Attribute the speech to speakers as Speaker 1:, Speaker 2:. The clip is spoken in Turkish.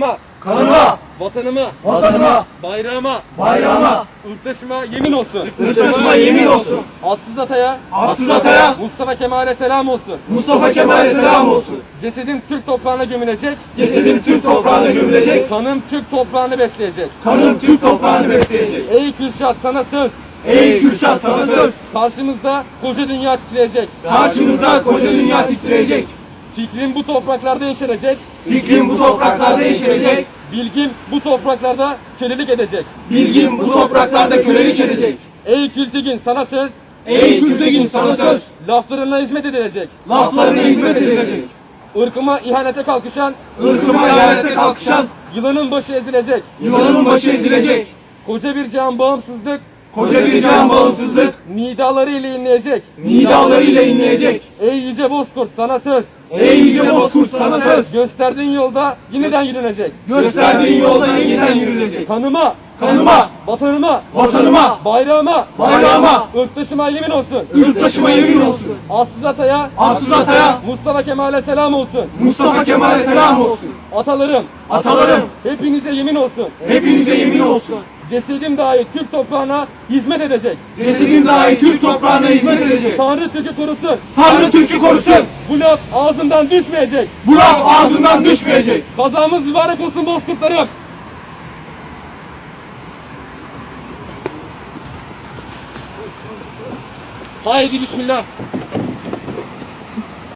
Speaker 1: Kanıma,
Speaker 2: Kanıma,
Speaker 1: vatanıma,
Speaker 2: vatanıma,
Speaker 1: bayrağıma,
Speaker 2: bayrağıma,
Speaker 1: ırktaşıma yemin olsun.
Speaker 2: ırktaşıma yemin olsun.
Speaker 1: Atsız ataya,
Speaker 2: Haksız ataya
Speaker 1: Mustafa Kemal'e selam olsun.
Speaker 2: Mustafa Kemal'e selam olsun.
Speaker 1: Cesedim Türk toprağına gömülecek,
Speaker 2: Cesedim Türk toprağına gömülecek,
Speaker 1: kanım Türk toprağını besleyecek.
Speaker 2: kanım Türk toprağını besleyecek.
Speaker 1: Ey Kürşat sana söz,
Speaker 2: Ey Kürşat sana söz,
Speaker 1: karşımızda koca dünya titreyecek.
Speaker 2: karşımızda koca dünya titreyecek.
Speaker 1: Fikrin bu topraklarda yeşerecek,
Speaker 2: Fikrim bu topraklarda yeşerecek,
Speaker 1: bilgim bu topraklarda kölelik edecek.
Speaker 2: bilgim bu topraklarda kölelik edecek.
Speaker 1: Ey Kültigin sana söz,
Speaker 2: Ey Kültegin sana söz,
Speaker 1: laflarına hizmet edilecek.
Speaker 2: laflarına hizmet edilecek.
Speaker 1: Irkıma ihanete kalkışan,
Speaker 2: Irkıma ihanete kalkışan,
Speaker 1: yılanın başı ezilecek.
Speaker 2: yılanın başı ezilecek.
Speaker 1: Koca bir can bağımsızlık,
Speaker 2: Koca bir can bağımsızlık,
Speaker 1: nidaları ile inleyecek.
Speaker 2: nidalarıyla inleyecek.
Speaker 1: Ey yüce bozkurt sana söz,
Speaker 2: Ey yüce bozkurt sana söz,
Speaker 1: gösterdiğin yolda yeniden yürünecek.
Speaker 2: gösterdiğin yolda yeniden yürünecek.
Speaker 1: Kanıma,
Speaker 2: Kanıma,
Speaker 1: vatanıma,
Speaker 2: vatanıma,
Speaker 1: bayrağıma,
Speaker 2: bayrağıma,
Speaker 1: ırktaşıma yemin olsun.
Speaker 2: yurttaşıma yemin olsun.
Speaker 1: Atsız ataya,
Speaker 2: Atsız ataya,
Speaker 1: Mustafa Kemal'e selam olsun.
Speaker 2: Mustafa Kemal'e selam olsun.
Speaker 1: Atalarım,
Speaker 2: Atalarım,
Speaker 1: hepinize yemin olsun.
Speaker 2: hepinize yemin olsun.
Speaker 1: Cesedim dahi Türk toprağına hizmet edecek.
Speaker 2: Cesedim dahi Türk toprağına hizmet edecek.
Speaker 1: Tanrı Türk'ü korusun.
Speaker 2: Tanrı Türk'ü korusun.
Speaker 1: Bu laf ağzından düşmeyecek.
Speaker 2: Bu laf ağzından düşmeyecek.
Speaker 1: Kazamız mübarek olsun bozkurtlarım. Haydi bismillah.